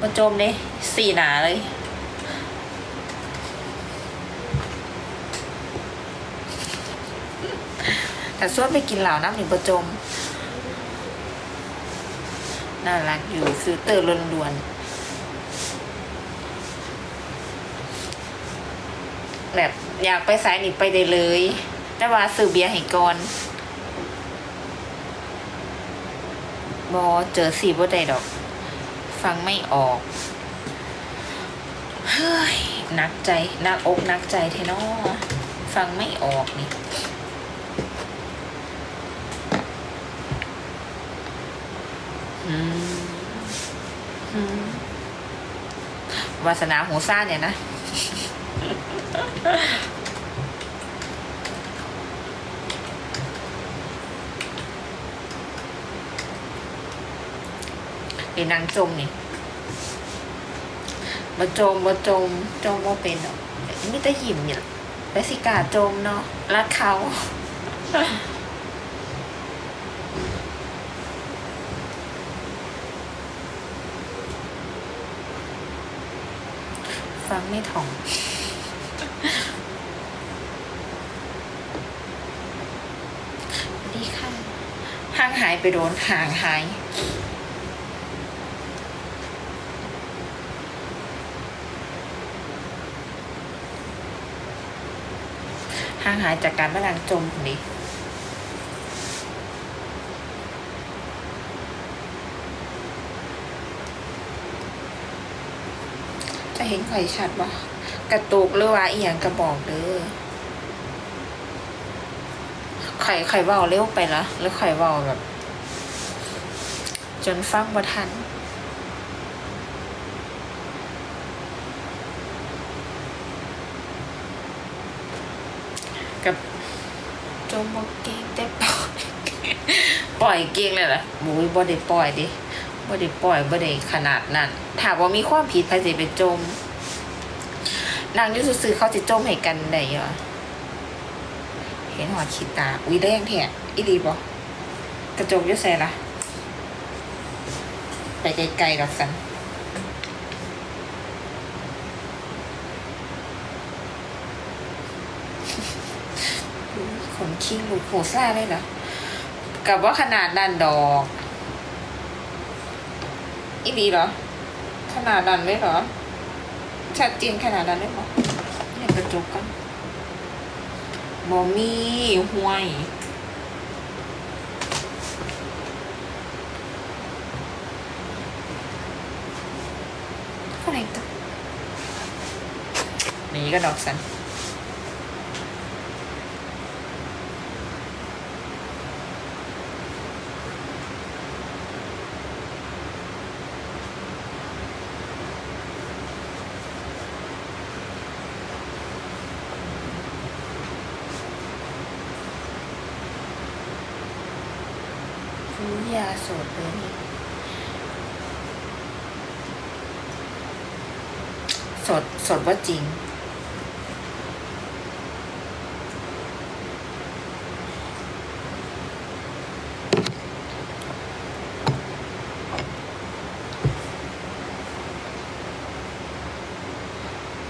มาจมเลยสี่หนาเลยแต่ส่วนไปกินเหล่าน้ำหนึ่งประจม น่ารักอยู่ซื้อเตอร์ล้วนๆแบบอยากไปสายหนีไปได้เลย แต่ว่าซื้อเบียร์ให้ก่อนบอเจอสีบ่ได้ดอก ฟังไม่ออกเฮ้ยนักใจนักอกนักใจเทนอฟังไม่ออกนี่อืมอืมวาสนาหูซ่าเนี่ยนะ ไอ้นางจมนี่มาจมมาจมจมว่าเป็นหรอกนี่แต่หิมเนี่ยแลสิกาจมเนาะรักเขาฟังไม่ถ่องดีค่ะห่างหายไปโดนห่างหาย ห่างหายจากการพลังจมนนี้จะเห็นไข่ชัดบ่กระตุกหรือว่าอีหยังกระบอกเด้อไข่ไข่เบาเร็วไปละหรือไข่เบาแบบ จนฟังบ่ทัน กับโจมบ่เก่งแต่ปล่อยปล่อยเก่งเลยล่ะบุ้ยบ่ได้ปล่อยดิบ่ได้ปล่อยบ่ได้ขนาดนั้นถ้าบ่ามีความผิดใครสิไปจมนางอยูซื่อเขาสิจมให้กันได้เหรอเห็นหัวขีดตา อุ้ยแดงแท้อีดีบ่กระจกยู่ใส่ล่ะไปไกลๆดอกสัน ข นคิงลูกโหซ่าเลยเหรอกับว่าขนาดนั้นดอกอีดีเหรอ ขนาดนั้นเลยเหรอ ชัดเจนขนาดนั้นเลยเหรอเนี่ยกระจกกันบอมีห่วยอะไรตัวนี่ก็ดอกสัน ซื้อยาสดเลยสดสดว่าจริง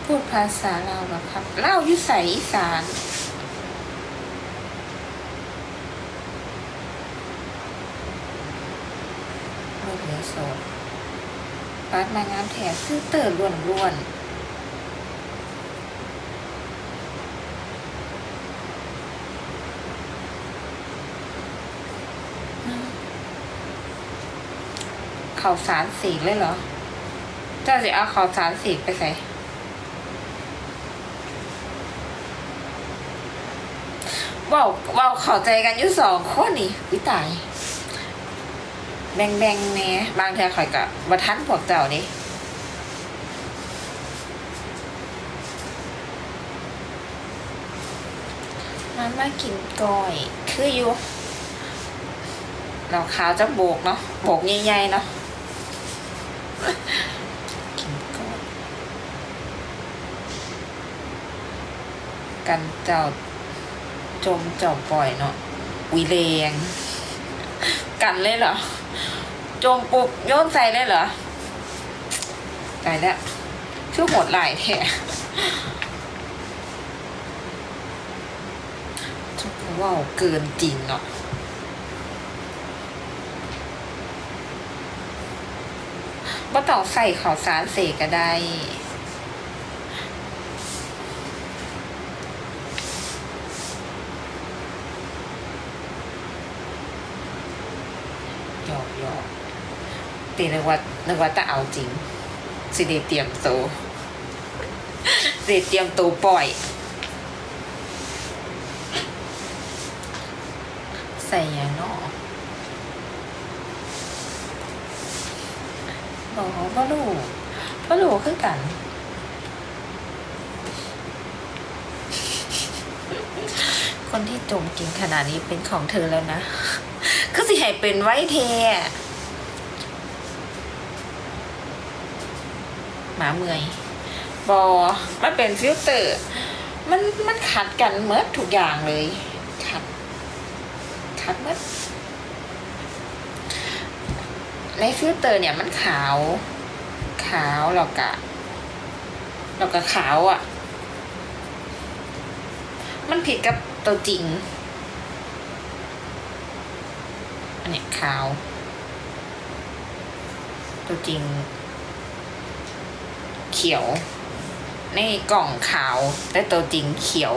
พูดภาษาเราวเหรอครับเล่าวยุใสอีสาน ลูกเหลือโสดปาดมางามแถบซื้อเตอร์ล้วนล้วนข่าวสารสีเลยเหรอ เจ้าจะเอาข่าวสารสีไปใส่เว่าเว่าเข้าใจกันอยู่สองคนนี่วิตาย บ่งแบ่งๆแหน่บางเทีข่อยกะบ่ทันพวกเจ้านี่มันมากินก้อย คืออยู่เราขาวจะโบกเนาะโบกใหญ่ๆเนาะกินก้อยกันเจ้าจมเจ้าปล่อยเนาะวิเลง กันเลยเหรอจงปุบโยนใส่ได้เหรอายแล้วชื่อโหดหลายแท้ทุกว่าเกินจริงเนาะว่าต้องใส่ข่าวสารเสกก็ได้ หยอกหยอก ตีนึกว่านึกว่าจะเอาจริง สิเดเตรียมตัวสิเดเตรียมตัวปล่อย ใส่ยาเนาะบอกว่าลูกว่าลูกคือกันคนที่จมกินขนาดนี้เป็นของเธอแล้วนะคือสิให้เป็นไว้เทอะ หมาเมื่อยบอมันเป็นฟิลเตอร์ มันมันขัดกันเมื่อทุกอย่างเลยขัดขัดเมื่อในฟิลเตอร์เนี่ยมันขาว ขาวแล้วกะแล้วก็ขาวอะ่ะ มันผิดกับตัวจริงอันเนี้ยขาว ตัวจริง ขียว ในกล่องขาว แต่ตัวจริงเขียว